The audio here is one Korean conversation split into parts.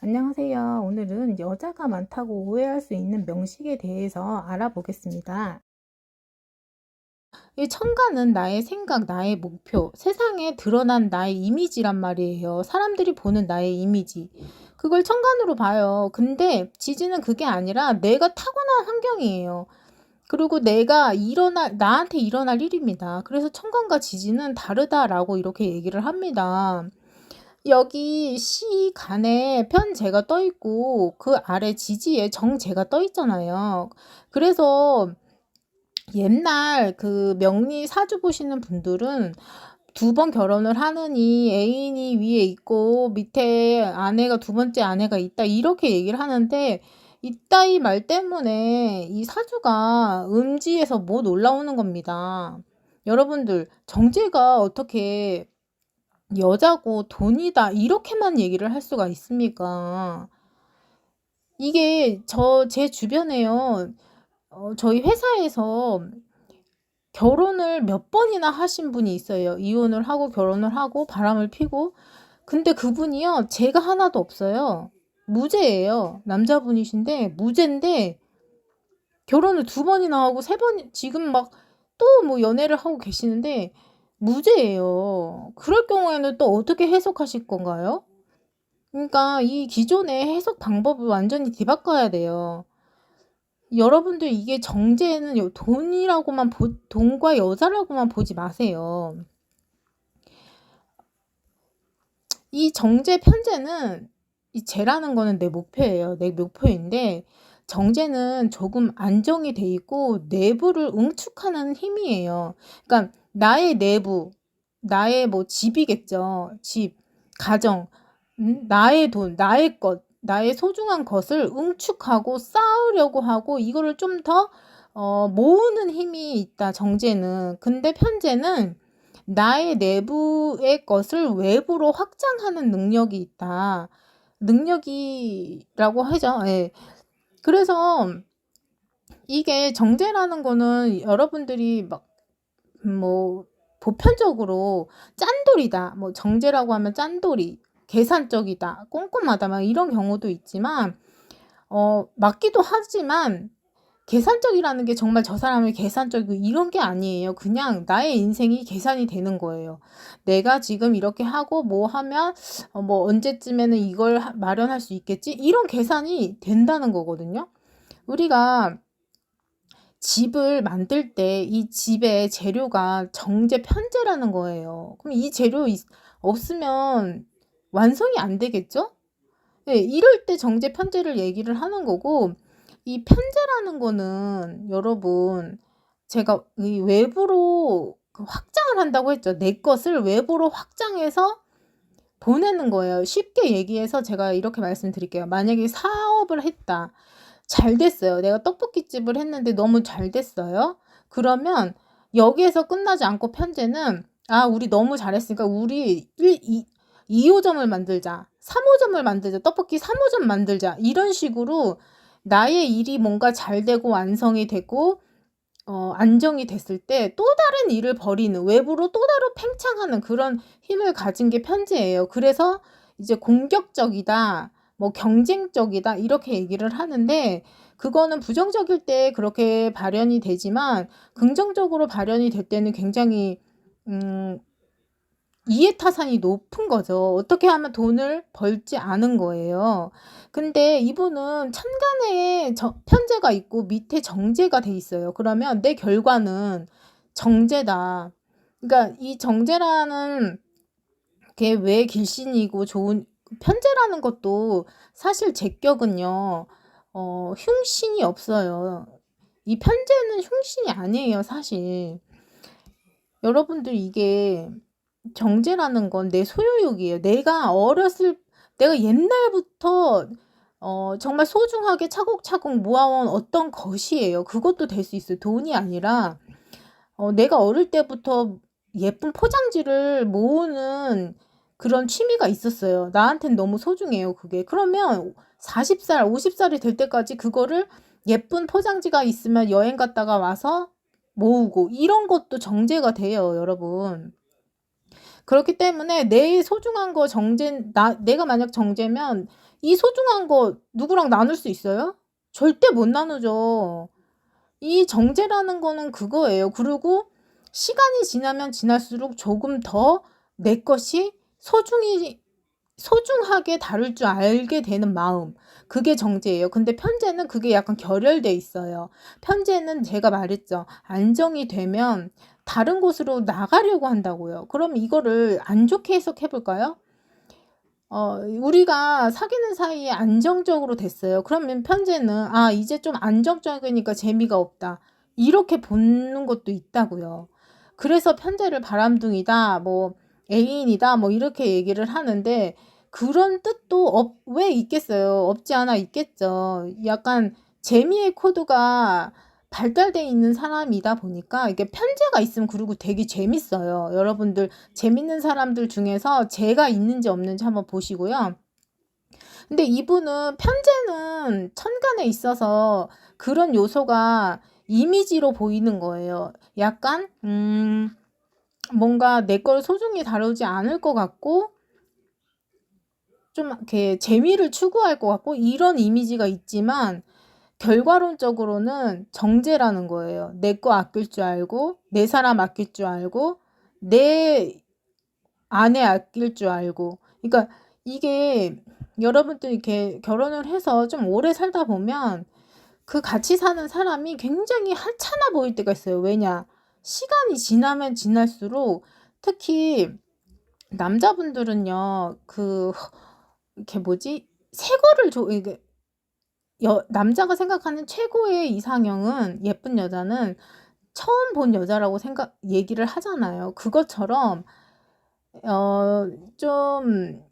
안녕하세요. 오늘은 여자가 많다고 오해할 수 있는 명식에 대해서 알아보겠습니다. 이 청가는 나의 생각, 나의 목표, 세상에 드러난 나의 이미지란 말이에요. 사람들이 보는 나의 이미지. 그걸 청간으로 봐요. 근데 지지는 그게 아니라 내가 타고난 환경이에요. 그리고 내가 일어날, 나한테 일어날 일입니다. 그래서 청간과 지지는 다르다라고 이렇게 얘기를 합니다. 여기 시간에 편제가 떠 있고 그 아래 지지에 정제가 떠 있잖아요. 그래서 옛날 그 명리 사주 보시는 분들은 두 번 결혼을 하느니 애인이 위에 있고 밑에 아내가 두 번째 아내가 있다 이렇게 얘기를 하는데 이따위 말 때문에 이 사주가 음지에서 못 올라오는 겁니다. 여러분들 정제가 어떻게 여자고 돈이다 이렇게만 얘기를 할 수가 있습니까? 이게 저 제 주변에요. 어, 저희 회사에서 결혼을 몇 번이나 하신 분이 있어요. 이혼을 하고 결혼을 하고 바람을 피고. 근데 그분이요. 제가 하나도 없어요. 무죄예요. 남자분이신데 무죄인데 결혼을 두 번이나 하고 세 번 지금 막 또 뭐 연애를 하고 계시는데 무죄예요. 그럴 경우에는 또 어떻게 해석하실 건가요? 그러니까 이 기존의 해석 방법을 완전히 뒤바꿔야 돼요. 여러분들 이게 정제는 돈이라고만 보, 돈과 여자라고만 보지 마세요. 이 정제 편제는 이 제라는 거는 내 목표예요. 내 목표인데 정제는 조금 안정이 돼 있고 내부를 응축하는 힘이에요. 그러니까 나의 내부, 나의 뭐 집이겠죠. 집, 가정, 음? 나의 돈, 나의 것, 나의 소중한 것을 응축하고 쌓으려고 하고 이거를 좀더 어, 모으는 힘이 있다. 정제는. 근데 편제는 나의 내부의 것을 외부로 확장하는 능력이 있다. 능력이라고 하죠. 예. 그래서 이게 정제라는 거는 여러분들이 막 뭐 보편적으로 짠돌이다. 뭐 정제라고 하면 짠돌이, 계산적이다, 꼼꼼하다 막 이런 경우도 있지만 어 맞기도 하지만 계산적이라는 게 정말 저 사람이 계산적이고 이런 게 아니에요. 그냥 나의 인생이 계산이 되는 거예요. 내가 지금 이렇게 하고 뭐 하면 어, 뭐 언제쯤에는 이걸 마련할 수 있겠지? 이런 계산이 된다는 거거든요. 우리가 집을 만들 때 이 집의 재료가 정제 편제라는 거예요. 그럼 이 재료 없으면 완성이 안 되겠죠? 네, 이럴 때 정제 편제를 얘기를 하는 거고 이 편제라는 거는 여러분 제가 이 외부로 그 확장을 한다고 했죠. 내 것을 외부로 확장해서 보내는 거예요. 쉽게 얘기해서 제가 이렇게 말씀드릴게요. 만약에 사업을 했다. 잘 됐어요. 내가 떡볶이집을 했는데 너무 잘 됐어요. 그러면 여기에서 끝나지 않고 편제는 아, 우리 너무 잘했으니까 우리 1, 2, 2호점을 만들자. 3호점을 만들자. 떡볶이 3호점 만들자. 이런 식으로 나의 일이 뭔가 잘 되고 완성이 되고 어, 안정이 됐을 때 또 다른 일을 벌이는 외부로 또 다른 팽창하는 그런 힘을 가진 게 편지예요. 그래서 이제 공격적이다, 뭐 경쟁적이다 이렇게 얘기를 하는데 그거는 부정적일 때 그렇게 발현이 되지만 긍정적으로 발현이 될 때는 굉장히 음, 이해타산이 높은 거죠. 어떻게 하면 돈을 벌지 않은 거예요. 근데 이분은 천간에 저, 편제가 있고 밑에 정제가 돼 있어요. 그러면 내 결과는 정제다. 그러니까 이 정제라는 게 왜 길신이고 좋은 편제라는 것도 사실 제격은요. 어, 흉신이 없어요. 이 편제는 흉신이 아니에요, 사실. 여러분들 이게 정제라는 건 내 소유욕이에요. 내가 어렸을 내가 옛날부터 어 정말 소중하게 차곡차곡 모아온 어떤 것이에요. 그것도 될 수 있어요. 돈이 아니라 어 내가 어릴 때부터 예쁜 포장지를 모으는 그런 취미가 있었어요. 나한텐 너무 소중해요, 그게. 그러면 40살, 50살이 될 때까지 그거를 예쁜 포장지가 있으면 여행 갔다가 와서 모으고 이런 것도 정제가 돼요, 여러분. 그렇기 때문에 내 소중한 거 정제 나 내가 만약 정제면 이 소중한 거 누구랑 나눌 수 있어요? 절대 못 나누죠. 이 정제라는 거는 그거예요. 그리고 시간이 지나면 지날수록 조금 더 내 것이 소중히 소중하게 다룰 줄 알게 되는 마음. 그게 정제예요. 근데 편제는 그게 약간 결혈돼 있어요. 편제는 제가 말했죠. 안정이 되면 다른 곳으로 나가려고 한다고요. 그럼 이거를 안 좋게 해석해 볼까요? 어, 우리가 사귀는 사이에 안정적으로 됐어요. 그러면 편제는 아, 이제 좀 안정적이니까 재미가 없다. 이렇게 보는 것도 있다고요. 그래서 편제를 바람둥이다, 뭐 애인이다, 뭐 이렇게 얘기를 하는데 그런 뜻도 없, 왜 있겠어요? 없지 않아 있겠죠. 약간 재미의 코드가 발달돼 있는 사람이다 보니까 이게 편제가 있으면 그리고 되게 재밌어요. 여러분들 재밌는 사람들 중에서 제가 있는지 없는지 한번 보시고요. 근데 이분은 편제는 천간에 있어서 그런 요소가 이미지로 보이는 거예요. 약간 음 뭔가 내 걸 소중히 다루지 않을 것 같고 좀 이렇게 재미를 추구할 것 같고 이런 이미지가 있지만 결과론적으로는 정제라는 거예요. 내 거 아낄 줄 알고 내 사람 아낄 줄 알고 내 아내 아낄 줄 알고 그러니까 이게 여러분들 이렇게 결혼을 해서 좀 오래 살다 보면 그 같이 사는 사람이 굉장히 하찮아 보일 때가 있어요. 왜냐? 시간이 지나면 지날수록 특히 남자분들은요, 그, 이렇게 뭐지? 새 거를 줘, 이게, 여, 남자가 생각하는 최고의 이상형은 예쁜 여자는 처음 본 여자라고 생각, 얘기를 하잖아요. 그것처럼, 어, 좀,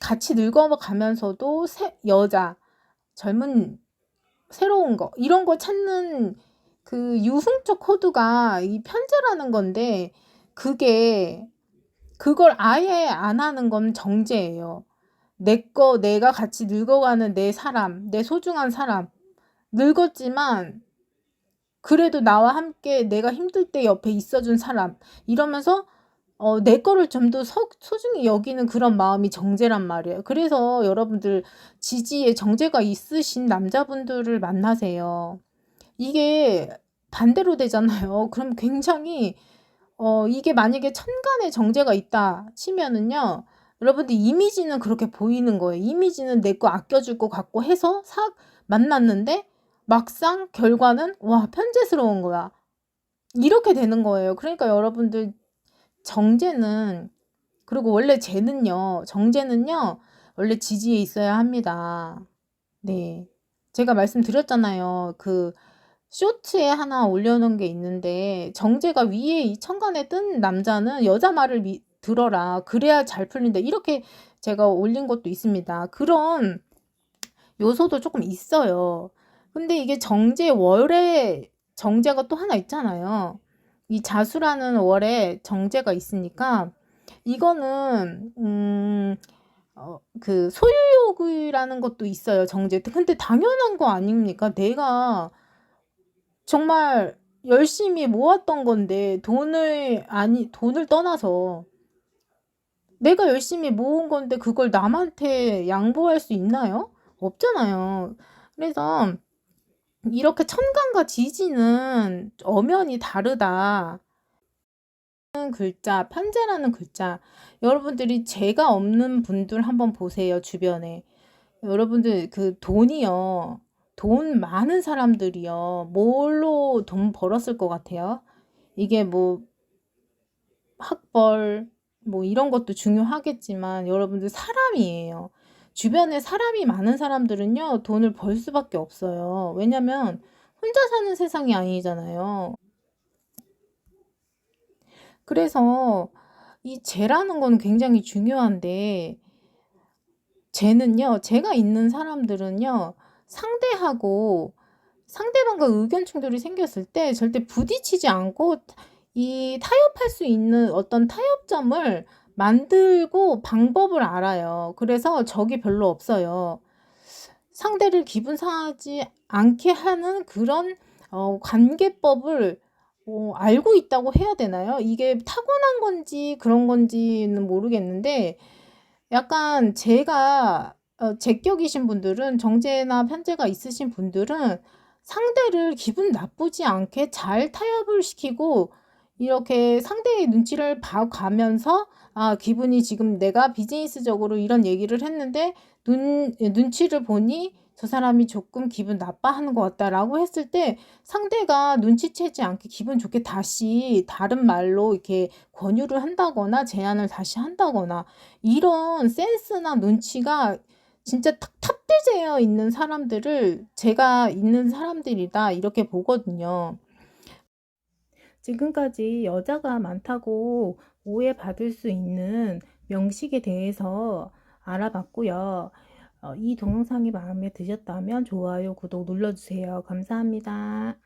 같이 늙어가면서도 새, 여자, 젊은, 새로운 거, 이런 거 찾는 그 유흥적 코드가 이 편제라는 건데, 그게, 그걸 아예 안 하는 건 정제예요. 내 거, 내가 같이 늙어가는 내 사람, 내 소중한 사람. 늙었지만, 그래도 나와 함께 내가 힘들 때 옆에 있어준 사람. 이러면서, 어, 내 거를 좀 더 소중히 여기는 그런 마음이 정제란 말이에요. 그래서 여러분들 지지에 정제가 있으신 남자분들을 만나세요. 이게 반대로 되잖아요. 그럼 굉장히, 어, 이게 만약에 천간에 정제가 있다 치면은요, 여러분들 이미지는 그렇게 보이는 거예요. 이미지는 내 거 아껴줄 것 같고 해서 싹 만났는데 막상 결과는 와 편제스러운 거야. 이렇게 되는 거예요. 그러니까 여러분들 정제는 그리고 원래 재는요. 정제는요. 원래 지지에 있어야 합니다. 네. 제가 말씀드렸잖아요. 그 쇼츠에 하나 올려놓은 게 있는데 정제가 위에 이 천간에 뜬 남자는 여자 말을 미, 들어라. 그래야 잘 풀린다. 이렇게 제가 올린 것도 있습니다. 그런 요소도 조금 있어요. 근데 이게 정제 월에 정제가 또 하나 있잖아요. 이 자수라는 월에 정제가 있으니까 이거는 음, 어, 그 소유욕이라는 것도 있어요. 정제. 근데 당연한 거 아닙니까? 내가 정말 열심히 모았던 건데 돈을 아니 돈을 떠나서 내가 열심히 모은 건데 그걸 남한테 양보할 수 있나요? 없잖아요. 그래서 이렇게 천간과 지지는 엄연히 다르다. 글자, 편제라는 글자. 여러분들이 죄가 없는 분들 한번 보세요, 주변에. 여러분들 그 돈이요. 돈 많은 사람들이요. 뭘로 돈 벌었을 것 같아요? 이게 뭐 학벌, 뭐 이런 것도 중요하겠지만 여러분들 사람이에요. 주변에 사람이 많은 사람들은요, 돈을 벌 수밖에 없어요. 왜냐면 혼자 사는 세상이 아니잖아요. 그래서 이 재라는 건 굉장히 중요한데, 재는요, 제가 있는 사람들은요, 상대하고 상대방과 의견 충돌이 생겼을 때 절대 부딪히지 않고 이 타협할 수 있는 어떤 타협점을 만들고 방법을 알아요. 그래서 적이 별로 없어요. 상대를 기분 상하지 않게 하는 그런 어, 관계법을 어 알고 있다고 해야 되나요? 이게 타고난 건지 그런 건지는 모르겠는데 약간 제가 어 제격이신 분들은 정제나 편제가 있으신 분들은 상대를 기분 나쁘지 않게 잘 타협을 시키고 이렇게 상대의 눈치를 봐 가면서 아 기분이 지금 내가 비즈니스적으로 이런 얘기를 했는데 눈 눈치를 보니 '저 사람이 조금 기분 나빠하는 것 같다.'라고 했을 때 상대가 눈치채지 않게 기분 좋게 다시 다른 말로 이렇게 권유를 한다거나 제안을 다시 한다거나 이런 센스나 눈치가 진짜 탁 탑재되어 있는 사람들을 제가 있는 사람들이다 이렇게 보거든요. 지금까지 여자가 많다고 오해받을 수 있는 명식에 대해서 알아봤고요. 어이 동영상이 마음에 드셨다면 좋아요, 구독 눌러주세요. 감사합니다.